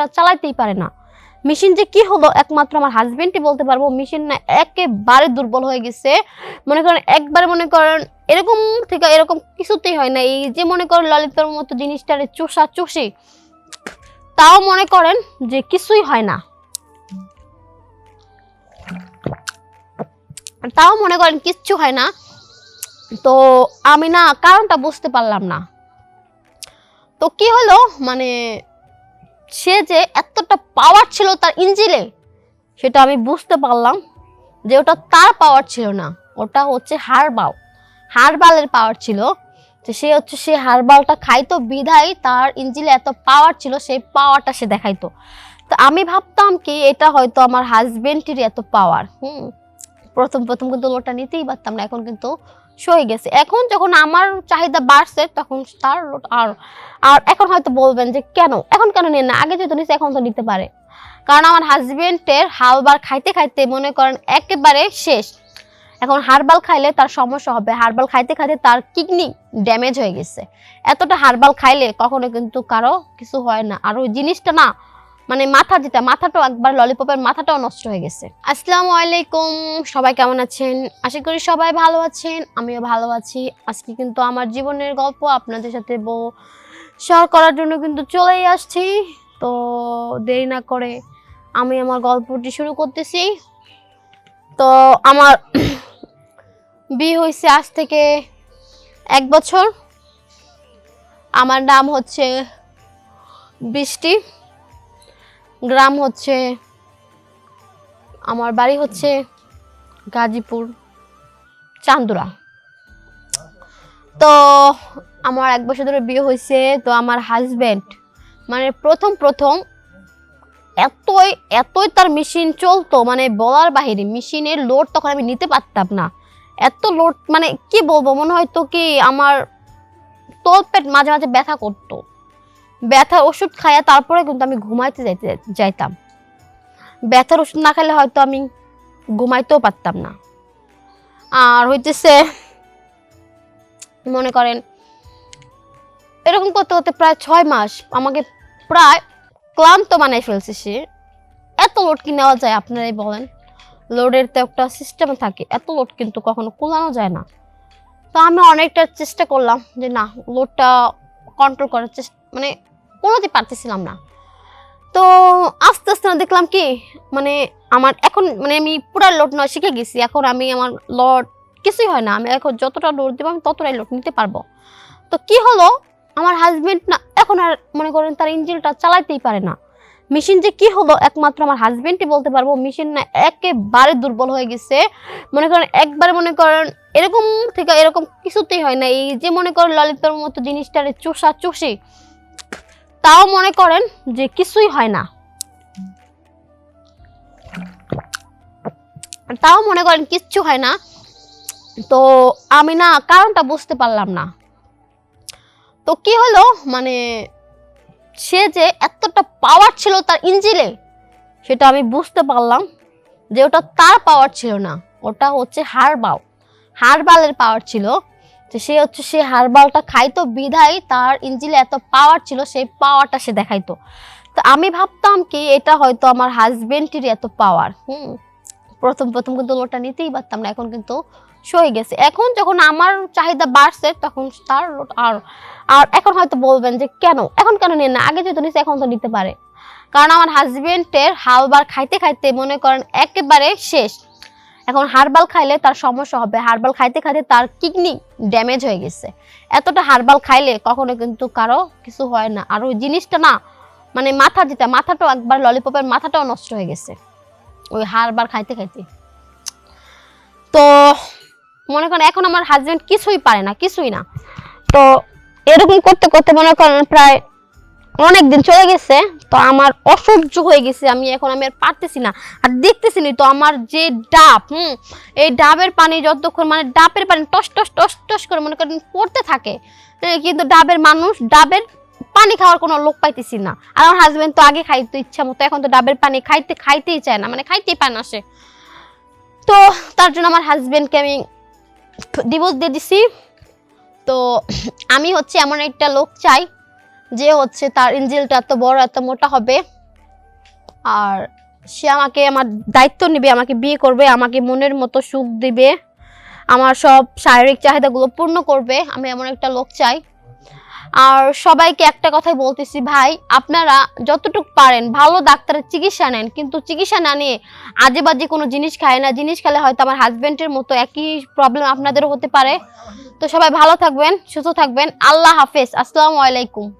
ইঞ্জিনটা চালাইতেই পারে না। মেশিন যে কি হলো একমাত্র আমার হাজবেন্ডই বলতে পারব। মেশিন না একেবারে দুর্বল হয়ে গেছে। মনে করেন একবার মনে করেন এরকম থেকে এরকম কিছুতেই হয় না। এই যে মনে করেন ললিতার মতো জিনিসটারে চোষা চুষি, তাও মনে করেন যে কিছুই হয় না। তাও মনে করেন কিচ্ছু হয় না। তো আমি না কারণটা বুঝতে পারলাম না। তো কি হলো? মানে সে যে এতটা পাওয়ার ছিল তার ইঞ্জিলে সেটা আমি বুঝতে পারলাম যে ওটা তার পাওয়ার ছিল না। ওটা হচ্ছে হারবাল। হারবালের পাওয়ার ছিল। যে সে হচ্ছে, সে হারবালটা খাইতো, বিধায় তার ইঞ্জিলে এত পাওয়ার ছিল, সেই পাওয়ারটা সে দেখাইতো। তো আমি ভাবতাম কি, এটা হয়তো আমার হাজবেন্ডেরই এত পাওয়ার হুম। প্রথম প্রথম কিন্তু লোটটা নিতেই পারতাম না, এখন কিন্তু সয়ে গেছে। এখন যখন আমার চাহিদা বাড়ছে, তখন তার লোট আর আর এখন হয়তো বলবেন যে কেন? এখন কেন নেন না? আগে যেহেতু নিচ্ছে এখন তো নিতে পারে। কারণ আমার হাজবেন্ডের হালবার খাইতে খাইতে মনে করেন একেবারে শেষ। এখন হারবাল খাইলে তার সমস্যা হবে। হারবাল খাইতে খাইতে তার কিডনি ড্যামেজ হয়ে গেছে। এতটা হারবাল খাইলে কখনো কিন্তু কারও কিছু হয় না। আর ওই জিনিসটা না মানে মাথা যেটা মাথাটাও একবার ললিপপের মাথাটাও নষ্ট হয়ে গেছে। আসসালামু আলাইকুম, সবাই কেমন আছেন? আশা করি সবাই ভালো আছেন, আমিও ভালো আছি। আজকে কিন্তু আমার জীবনের গল্প আপনাদের সাথে বউ শেয়ার করার জন্য কিন্তু চলেই আসছি। তো দেরি না করে আমি আমার গল্পটি শুরু করতেছি। তো আমার বিয়ে হয়েছে আজ থেকে এক বছর। আমার নাম হচ্ছে বৃষ্টি। গ্রাম হচ্ছে, আমার বাড়ি হচ্ছে গাজীপুর, চান্দুরা। তো আমার এক বছর ধরে বিয়ে হয়েছে, তো আমার হাজব্যান্ড মানে প্রথম প্রথম এতই এতই তার মেশিন চলতো মানে বলার বাহিরে মেশিনের লোড তখন আমি নিতে পারতাম না। এত লোড মানে কি বলব, মনে হয়তো কি আমার তলপেট মাঝে মাঝে ব্যথা করতো। ব্যথার ওষুধ খাইয়া তারপরে কিন্তু আমি ঘুমাইতে যাইতে যাইতাম। ব্যথার ওষুধ না খেলে হয়তো আমি ঘুমাইতেও পারতাম না। আর হইতেছে, মনে করেন, এরকম করতে করতে প্রায় ছয় মাস আমাকে প্রায় ক্লান্ত বানাই ফেলছে সে। এত লোড কি নেওয়া যায় আপনারাই বলেন? লোডের তো একটা সিস্টেম থাকে, এত লোড কিন্তু কখনো কুলানো যায় না। তো আমি অনেকটা চেষ্টা করলাম যে না লোডটা কন্ট্রোল করার চেষ্টা মানে কোনোতেই পারতেছিলাম না। তো আস্তে আস্তে না দেখলাম কি মানে আমার এখন মানে আমি পুরা লোড নয় শিখে গেছি। এখন আমি আমার লোড কিছুই হয় না। আমি এখন যতটা লোড দেবো, আমি ততটাই লোড নিতে পারব। তো কি হলো, আমার হাজব্যান্ড না, এখন আর মনে করেন তার ইঞ্জিনটা চালাইতেই পারে না। মেশিন যে কি হলো, একমাত্র আমার হাজবেন্ডই বলতে পারব মেশিন না একেবারে দুর্বল হয়ে গেছে। মনে করেন একবারে মনে করেন এরকম থেকে এরকম কিছুতেই হয় না। এই যে মনে করেন ললিতার মতো জিনিসটারে চোষা চুষি তাও মনে করেন যে কিছুই হয় না। তাও মনে করেন কিচ্ছু হয় না। তো আমি না কারণটা বুঝতে পারলাম না। তো কি হলো? মানে সে যে এতটা পাওয়ার ছিল তার ইঞ্জিলে, সেটা আমি বুঝতে পারলাম যে ওটা তার পাওয়ার ছিল না। ওটা হচ্ছে হারবাল হারবালের পাওয়ার ছিল। যে সে হচ্ছে সে হারবালটা খাইতো, বিধায় তার ইঞ্জিলে এত পাওয়ার ছিল, সেই পাওয়ারটা সে দেখাইতো। তো আমি ভাবতাম কি, এটা হয়তো আমার হাজবেন্ডেরই এত পাওয়ার হুম, প্রথম প্রথম কিন্তু লোটটা নিতেই পারতাম না, এখন কিন্তু সয়ে গেছে। এখন যখন আমার চাহিদা বাড়ছে, তখন তার লোট আর আর এখন হয়তো বলবেন যে কেন? এখন কেন নেন না? আগে যেহেতু নিচ্ছে এখন তো নিতে পারে। কারণ আমার হাজবেন্ডের হালবার খাইতে খাইতে মনে করেন একেবারে শেষ। এখন হারবাল খাইলে তার সমস্যা হবে। হারবাল খাইতে খাইতে তার কিডনি ড্যামেজ হয়ে গেছে। এতটা হারবাল খাইলে কখনো কিন্তু কারও কিছু হয় না। আর ওই জিনিসটা না মানে মাথা যেটা, মাথাটাও একবার ললিপপের মাথাটাও নষ্ট হয়ে গেছে। ওই হারবার খাইতে খাইতে। তো মনে করেন এখন আমার হাজবেন্ড কিছুই পারে না, কিছুই না। তো এরকম করতে করতে মনে করেন প্রায় অনেক দিন চলে গেছে। তো আমার অসহ্য হয়ে গেছে, আমি এখন আমি আর পারতেছি না। আর দেখতেছি না তো আমার যে ডাব, হুম, এই ডাবের পানি যতক্ষণ মানে ডাবের পানি টস টস টস টস করে মনে করেন পড়তে থাকে কিন্তু ডাবের মানুষ ডাবের পানি খাওয়ার কোনো লোক পাইতেছি না। আর আমার হাজব্যান্ড তো আগে খাইতো ইচ্ছা মতো, এখন তো ডাবের পানি খাইতে, খাইতেই চায় না মানে খাইতেই পায় না সে। তো তার জন্য আমার হাজবেন্ডকে আমি ডিভোর্স দিয়ে দিছি। তো আমি হচ্ছে এমন একটা লোক চাই যে হচ্ছে তার ইঞ্জিলটা এত বড়, এত মোটা হবে। আর সে আমাকে, আমার দায়িত্ব নেবে, আমাকে বিয়ে করবে, আমাকে মনের মতো সুখ দিবে। আমার সব শারীরিক চাহিদাগুলো পূর্ণ করবে, আমি এমন একটা লোক চাই। আর সবাইকে একটা কথাই বলতেছি, ভাই, আপনারা যতটুকু পারেন ভালো ডাক্তারের চিকিৎসা নেন, কিন্তু চিকিৎসা না নিয়ে আজে বাজে কোনো জিনিস খায় না। জিনিস খেলে হয়তো আমার হাজবেন্ডের মতো একই প্রবলেম আপনাদেরও হতে পারে। তো সবাই ভালো থাকবেন, সুস্থ থাকবেন। আল্লাহ হাফেজ। আসসালামু আলাইকুম।